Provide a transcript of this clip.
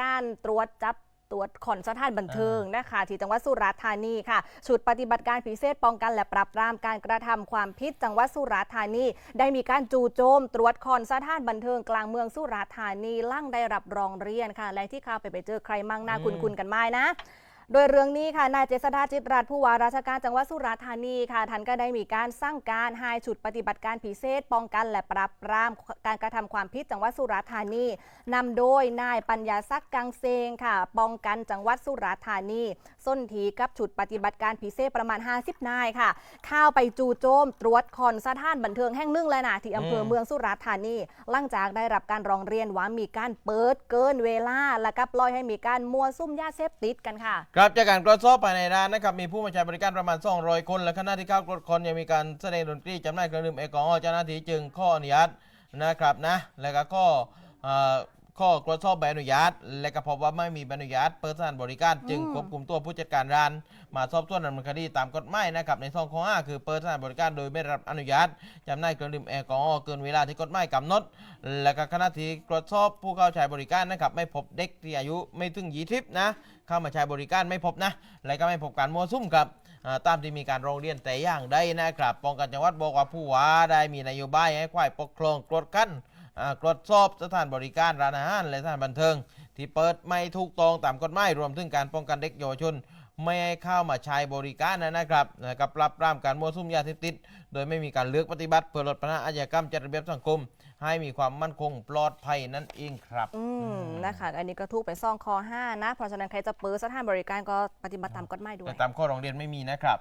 การตรวจจับตรวจขอนสถานบันเทิงนะคะที่จังหวัดสุราษฎร์ธานีค่ะชุดปฏิบัติการพิเศษป้องกันและปราบปรามการกระทำความผิดจังหวัดสุราษฎร์ธานี ได้มีการจู่โจม ตรวจขอนสถานบันเทิงกลางเมืองสุราษฎร์ธานี ลั่งได้รับรองเรียนค่ะและที่ข่าวไปไปเจอใครมั่งหน้าคุณคุณกันไม่นะ โดยเรื่องนี้ค่ะ นายเจษดาจิตรรัตน์ผู้ว่าราชการจังหวัดสุราษฎร์ธานีค่ะท่านก็ได้มีการสั่งการให้ชุดปฏิบัติการพิเศษ ป้องกันและปราบปรามการกระทำความผิดจังหวัดสุราษฎร์ธานีนำโดยนายปัญญาศักดิ์กังเซงค่ะ ป้องกันจังหวัดสุราษฎร์ธานี ส้นทีกับชุดปฏิบัติการพิเศษประมาณ 50 นายค่ะ เข้าไปจู่โจม ตรวจคอนสถานบันเทิงแห่งหนึ่งแล้วนะที่อำเภอเมืองสุราษฎร์ธานี หลังจากได้รับการร้องเรียนว่ามีการเปิดเกินเวลา และก็ปล่อยให้มีการมั่วซุ่มยาเสพติดกันค่ะครับจากการตรวจสอบภายในร้านนะครับมีผู้มาใช้บริการประมาณ 200 คนและคณะที่เข้าตรวจคนยังมีการแสดงดนตรีจำหน่ายเครื่องดื่มแอลกอฮอล์เจ้าหน้าที่จึงข้ออนุญาตนะครับนะแล้วก็ข้อ ข้อกระสอบใบอนุญาต และก็พบว่าไม่มีใบอนุญาตเปิดสถานบริการจึงอืมควบคุมตัวผู้จัดการร้าน มาสอบสวนดำเนินคดีตามกฎหมายนะครับในซองข้อ5คือเปิดสถานบริการโดยไม่ได้รับอนุญาตจำหน่ายเครื่องดื่มแอลกอฮอล์เกินเวลาที่กฎหมายกำหนด และก็ขณะที่ตรวจสอบผู้เข้าใช้บริการนะครับไม่พบเด็กที่อายุไม่ถึง20นะเข้ามาใช้บริการไม่พบนะ และก็ไม่พบการมั่วซุ่มครับอ่าตามที่มีการร้องเรียนแต่อย่างใดนะครับป้องกันจังหวัดบอกว่าผู้ว่าได้มีนโยบายให้ควายปกครองตรวจกันอ่า ตรวจสอบสถานบริการร้านอาหารและสถานบันเทิง ที่เปิดไม่ถูกต้องตามกฎหมายรวมถึงการป้องกันเด็กเยาวชนไม่ให้เข้ามาใช้บริการนะครับและก็ปรับปรามการมั่วซุ่มยาเสพติด โดยไม่มีการเลือกปฏิบัติเพื่อลดปัญหาอาชญากรรมจัดระเบียบสังคม ให้มีความมั่นคงปลอดภัยนั่นเองครับอืมนะคะ อันนี้ก็ถูกไปซ่องคอ5นะ เพราะฉะนั้นใครจะเปิดสถานบริการก็ปฏิบัติตามกฎหมายด้วยแต่ตามข้อร้องเรียนไม่มีนะครับ